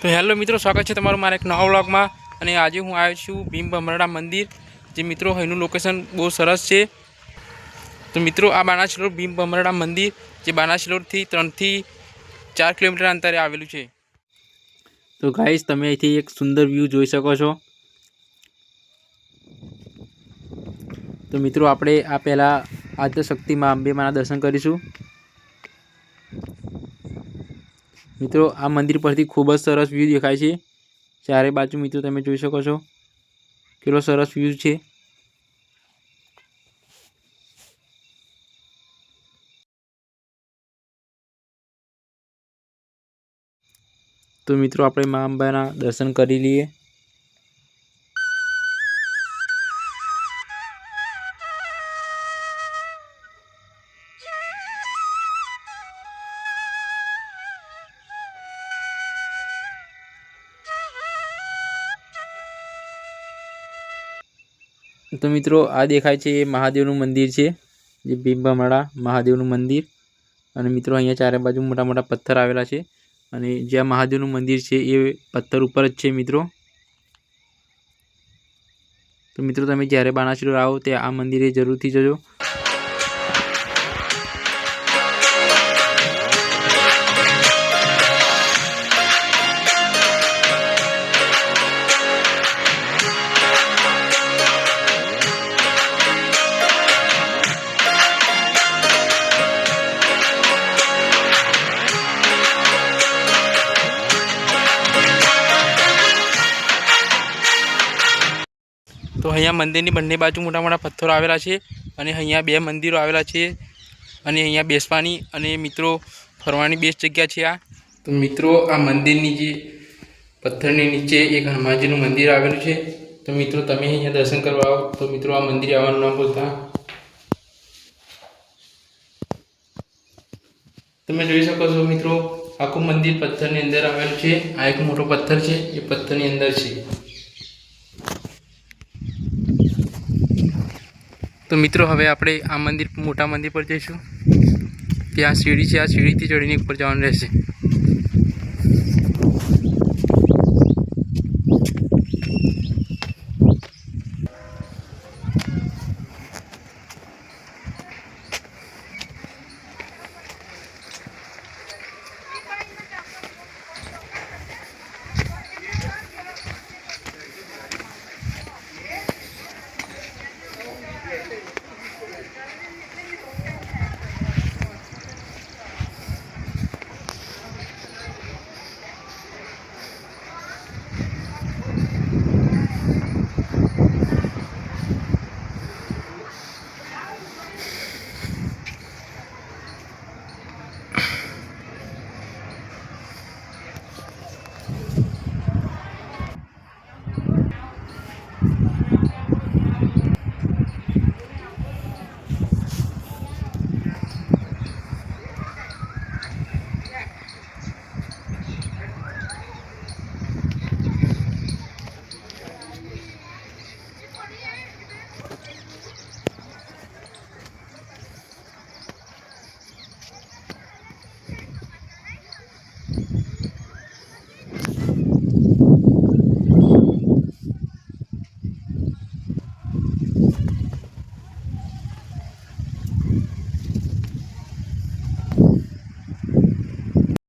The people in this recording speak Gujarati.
તો હેલો મિત્રો, સ્વાગત છે તમારું મારા એક નવા વ્લોગમાં. અને આજે હું આવ્યો છું ભીમ ભમરડા મંદિર, જે મિત્રો એનું લોકેશન બહુ સરસ છે. તો મિત્રો, આ બાનાશિલોર ભીમ ભમરડા મંદિર, જે બાનાશિલોરથી ત્રણથી ચાર કિલોમીટર અંતરે આવેલું છે. તો ગાઈસ તમે અહીંથી એક સુંદર વ્યૂ જોઈ શકો છો. તો મિત્રો, આપણે આ પહેલાં આદ્યશક્તિમાં અંબે માના દર્શન કરીશું. મિત્રો, આ મંદિર પરથી ખૂબ જ સરસ વ્યૂ દેખાય છે. ચારે બાજુ મિત્રો તમે જોઈ શકો છો. કેટલો સરસ વ્યૂ છે. તો મિત્રો, આપણે મા અંબાના દર્શન કરી લઈએ. તો મિત્રો, આ દેખાય છે એ મહાદેવનું મંદિર છે, જે ભીમભામડા મહાદેવનું મંદિર. અને મિત્રો, અહીંયા ચારે બાજુ મોટા મોટા પથ્થર આવેલા છે અને જ્યાં મહાદેવનું મંદિર છે એ પથ્થર ઉપર જ છે મિત્રો. તો મિત્રો, તમે જ્યારે બાણાસુર આવો, ત્યાં આ મંદિરે જરૂરથી જજો. તો અહીંયા મંદિરની બંને બાજુ મોટા મોટા પથ્થરો આવેલા છે અને અહીંયા બે મંદિરો આવેલા છે અને અહીંયા બેસવાની અને મિત્રો ફરવાની બેસ્ટ જગ્યા છે આ. તો મિત્રો, આ મંદિરની જે પથ્થરની નીચે એક હનુમાનજીનું મંદિર આવેલું છે. તો મિત્રો, તમે અહીંયા દર્શન કરવા આવો. તો મિત્રો, આ મંદિરે આવવાનું ના ભૂલતા તમે જોઈ શકો છો મિત્રો, આખું મંદિર પથ્થરની અંદર આવેલું છે. આ એક મોટો પથ્થર છે. એ પથ્થરની અંદર છે. તો મિત્રો, હવે આપણે આ મંદિર, મોટા મંદિર પર જઈશું. ત્યાં સીડી છે, આ સીડીથી ચડીને ઉપર જવાનું રહેશે.